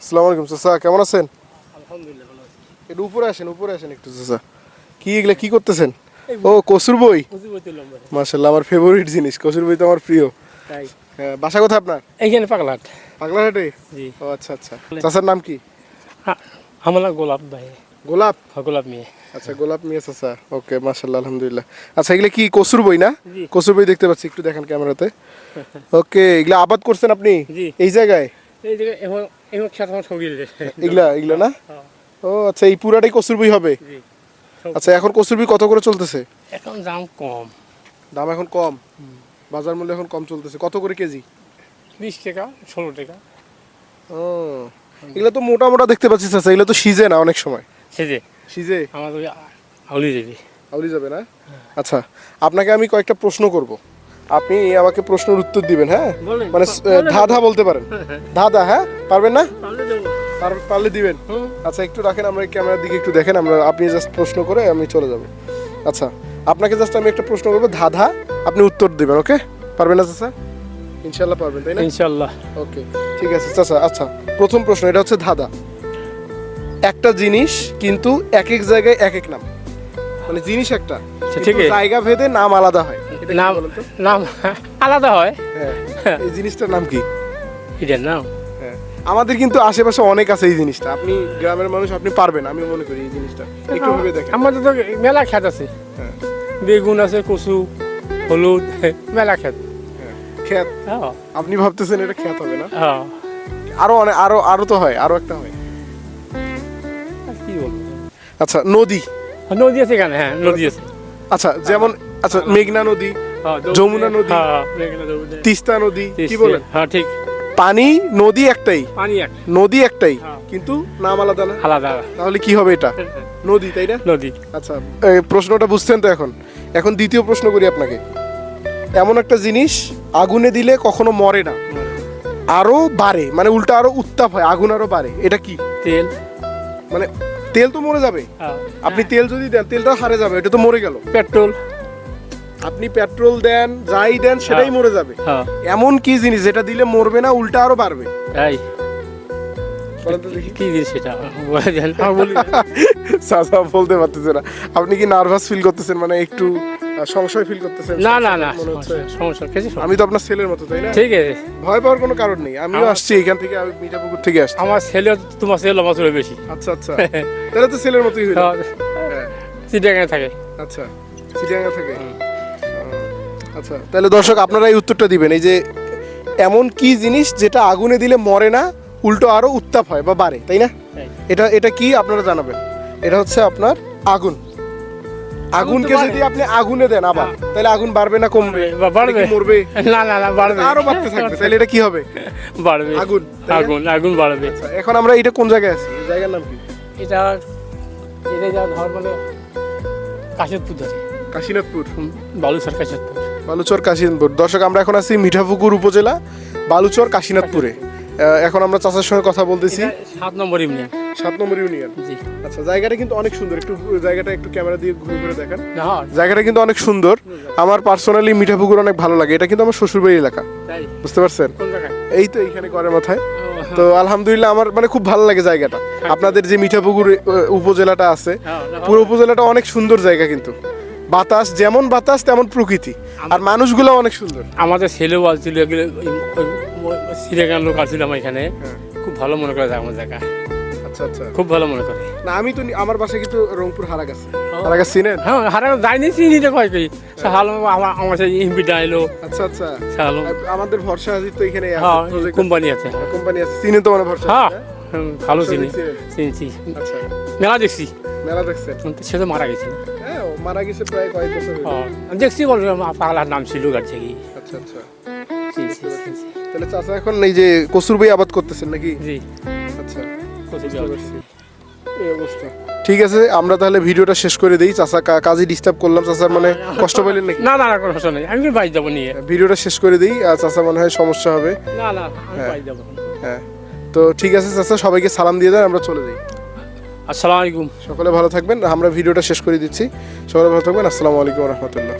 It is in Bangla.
আসসালামু আলাইকুম চাচা কেমন আছেন? আলহামদুলিল্লাহ উপরে আসেন উপরে আসেন একটু চাচা। কি এগুলা কি করতেছেন? ও কসুর বই? মার্শাল্লাহ আমার ফেভারিট জিনিস কসুর বই তো আমার প্রিয়। তাই। হ্যাঁ, বাসা কোথায় আপনার? এইখানে পাগলাহাটে। জি। ও আচ্ছা আচ্ছা। চাচার নাম কি? আমার গোলাপ ভাই। গোলাপ? হ্যাঁ, গোলাপ মেয়ে। আচ্ছা গোলাপ মিয়া চাচা। ওকে মার্শাল্লাহ আলহামদুলিল্লাহ। আচ্ছা এগুলা কি কসুর বই না? কসুর বই দেখতে পাচ্ছি একটু দেখেন ক্যামেরাতে। ওকে এগুলা আবাদ করছেন আপনি? এই জায়গায়? এই যে এখন এখন সাথে আমার ছবি এগুলা এগুলা না? হ্যাঁ। ও আচ্ছা এই পুরাটাই কসুর বই হবে? আচ্ছা এখন কসুর বই কত করে চলতেছে? এখন দাম কম। দাম এখন কম? বাজার মূল্য এখন কম চলতেছে। কত করে কেজি? বিশ টাকা ষোলো টাকা। ও এগুলো তো মোটা মোটা দেখতে পাচ্ছি চাচা এগুলো তো সিজে না অনেক সময়? সেজে। সিজে? ওই আউলি দেবে। আউলি যাবে না? আচ্ছা আপনাকে আমি কয়েকটা প্রশ্ন করব। আপনি আমাকে প্রশ্নের উত্তর দিবেন হ্যাঁ? মানে স- ধা ধা বলতে পারেন। ধা ধা হ্যাঁ? পারবেন না? পারলে দিবেন। আচ্ছা একটু রাখেন আমরা ক্যামেরার দিকে একটু দেখেন আমরা আপনি জাস্ট প্রশ্ন করে আমি চলে যাব। আচ্ছা আপনাকে জাস্ট আমি একটা প্রশ্ন করব ধা ধা আপনি উত্তর দিবেন ওকে? পারবেন না চাচা? ইনশাল্লাহ পারবেন তাই না? ইনশাল্লাহ। ওকে ঠিক আছে চাচা আচ্ছা প্রথম প্রশ্ন এটা হচ্ছে ধাঁধা। একটা জিনিস কিন্তু এক এক জায়গায় এক এক নাম। মানে জিনিস একটা আচ্ছা, জায়গা ভেদে নাম আলাদা হয়। নাম নাম আলাদা হয়। হ্যাঁ এই জিনিসটার নাম কি? এটার নাম? হ্যাঁ আমাদের কিন্তু আশেপাশে অনেক আছে এই জিনিসটা। আপনি গ্রামের মানুষ আপনি পারবেন আমি মনে করি এই জিনিসটা। একটু ভেবে দেখেন। আমাদের তো মেলা খ্যাত আছে। হ্যাঁ। বেগুন আছে কচু হলুদ মেলা খ্যাত। খ্যাত। আপনি ভাবতেছেন এটা খ্যাত হবে না? আরও অনেক আরও আরও তো হয় আরও একটা হয়। কি বলব? আচ্ছা নদী। নদী আছে এখানে হ্যাঁ নদী আছে। আচ্ছা যেমন আচ্ছা মেঘনা নদী হ্যাঁ, যমুনা নদী। হ্যাঁ, মেঘনা নদী। তিস্তা নদী কি বলেন? হ্যাঁ ঠিক। পানি নদী একটাই। পানি এক নদী একটাই হ্যাঁ। কিন্তু নাম আলাদা না। আলাদা তাহলে কি হবে এটা? নদী তাই না? নদী। আচ্ছা এই প্রশ্নটা বুঝছেন তো এখন? এখন দ্বিতীয় প্রশ্ন করি আপনাকে। এমন একটা জিনিস আগুনে দিলে কখনো মরে না। আরও বাড়ে মানে উল্টা আরও উত্তাপ হয় আগুন আরও বাড়ে। এটা কি? তেল। মানে তেল তো মরে যাবে। আপনি তেল যদি দেন তেলটা হারে যাবে এটা তো মরে গেল। পেট্রোল। আপনি পেট্রোল দেন যাই দেন সেটাই হ্যাঁ। মরে যাবে। হ্যাঁ। এমন কি জিনিস যেটা দিলে মরবে না উল্টা আরও বাড়বে? তাই কি জিনিস সেটা হ্যাঁ বলি। চাচা বলতে পারতেছে না। আপনি কি নার্ভাস ফিল করতেছেন? মানে একটু সংশয় ফিল করতেছেন? না না না সমস্যা কিছু আমি তো আপনার ছেলের মতো তাই না? ঠিক আছে। ভয় পাওয়ার কোনো কারণ নেই। আমিও আসছি এখান থেকে আমি মিঠাপুকুর থেকে আসছি। আমার ছেলে তোমার ছেলে আমার ছেলে বেশি। আচ্ছা আচ্ছা। তাহলে তো ছেলের মতোই হইল হ্যাঁ, থাকে। আচ্ছা। চিড়িয়াঙ্গা থেকে? আচ্ছা তাহলে দর্শক আপনারা এই উত্তরটা দিবেন এই যে এমন কি জিনিস যেটা আগুনে দিলে মরে না উল্টো আরও উত্তাপ হয় বা বাড়ে তাই না? এটা এটা কি আপনারা জানাবেন? এটা হচ্ছে আপনার আগুন। আগুনকে যদি আপনি আগুনে দেন আবার তাহলে আগুন বাড়বে না কমবে? বা- বাড়বে। মরবে? না না না বাড়বে। আরও বাড়তে থাকবে তাহলে এটা কি হবে? বাড়বে। আগুন, আগুন আগুন বাড়বে। আচ্ছা, এখন আমরা এটা কোন জায়গায় আছি? জায়গার নাম কি? এটা এটা যা ধর মানে কাশিদপুর ধরে। কাশীনাথপুর। বালুসর কাশিদপুর বালুচর কাশীনাথপুর। দর্শক আমরা এখন আছি মিঠাপুকুর উপজেলা বালুচর কাশিনাথপুরে। এখন আমরা চাচার সঙ্গে কথা বলতেছি। সাত নম্বর ইউনিয়ন। সাত নম্বর ইউনিয়ন। জি। আচ্ছা জায়গাটা কিন্তু অনেক সুন্দর। একটু জায়গাটা একটু ক্যামেরা দিয়ে ঘুরে ঘুরে দেখেন। হ্যাঁ, জায়গাটা কিন্তু অনেক সুন্দর। আমার পার্সোনালি মিঠাপুকুর অনেক ভালো লাগে। এটা কিন্তু আমার শ্বশুরবাড়ি এলাকা। তাই? বুঝতে পারছেন? এই তো এইখানে করে মাথায়। হ্যাঁ, তো আলহামদুলিল্লাহ আমার মানে খুব ভালো লাগে জায়গাটা। আপনাদের যে মিঠাপুকুর উপজেলাটা আছে হ্যাঁ, পুরো উপজেলাটা অনেক সুন্দর জায়গা কিন্তু। বাতাস যেমন বাতাস তেমন প্রকৃতি। আর মানুষগুলো অনেক সুন্দর। আমাদের ছেলেও আসছিল সিরেগান লোক আসছিল আমার এখানে। হ্যাঁ। খুব ভালো মনে করে আমার জায়গা। আচ্ছা আচ্ছা। খুব ভালো মনে করে। না আমি তো আমার বাসায় কিন্তু রংপুর হারাগাছ। হারাগাছ চিনেন? হ্যাঁ হারা যাইনি চিনি তো কয় কই। হালো আমার আমার সেই এমপিটা এলো আচ্ছা আচ্ছা। হালো আমাদের ভরসা হাজির তো এখানে হ্যাঁ কোম্পানি আছে। কোম্পানি আছে। চিনেন তো মানে ভরসা হ্যাঁ ভালো চিনি। চিনছি। আচ্ছা। মেলা দেখছি। মেলা দেখছেন? কিন্তু সে তো মারা গেছে। না হ্যাঁ মারা গেছে প্রায় কয়েক বছর হ্যাঁ, আমি দেখছি বল পাগলার নাম ছিল গাড়ি থেকে আচ্ছা আচ্ছা। তাহলে চাচা এখন এই যে কসুর বই আবাদ করতেছেন নাকি? জি। আচ্ছা। এই অবস্থা। ঠিক আছে আমরা তাহলে ভিডিওটা শেষ করে দিই। চাচা কাজে ডিস্টার্ব করলাম। চাচার মানে কষ্ট পাইলেন নাকি? না না না কোনো সমস্যা নেই। আমি বাইরে যাব নিয়ে। ভিডিওটা শেষ করে দিই। আর চাচা মনে হয় সমস্যা হবে। না না আমি বাইরে যাব। হ্যাঁ। তো ঠিক আছে চাচা সবাইকে সালাম দিয়ে দেন আমরা চলে যাই। আসসালামু আলাইকুম। সকলে ভালো থাকবেন। আমরা ভিডিওটা শেষ করে দিচ্ছি। সকলে ভালো থাকবেন। আসসালামু আলাইকুম রহমতুল্লাহ।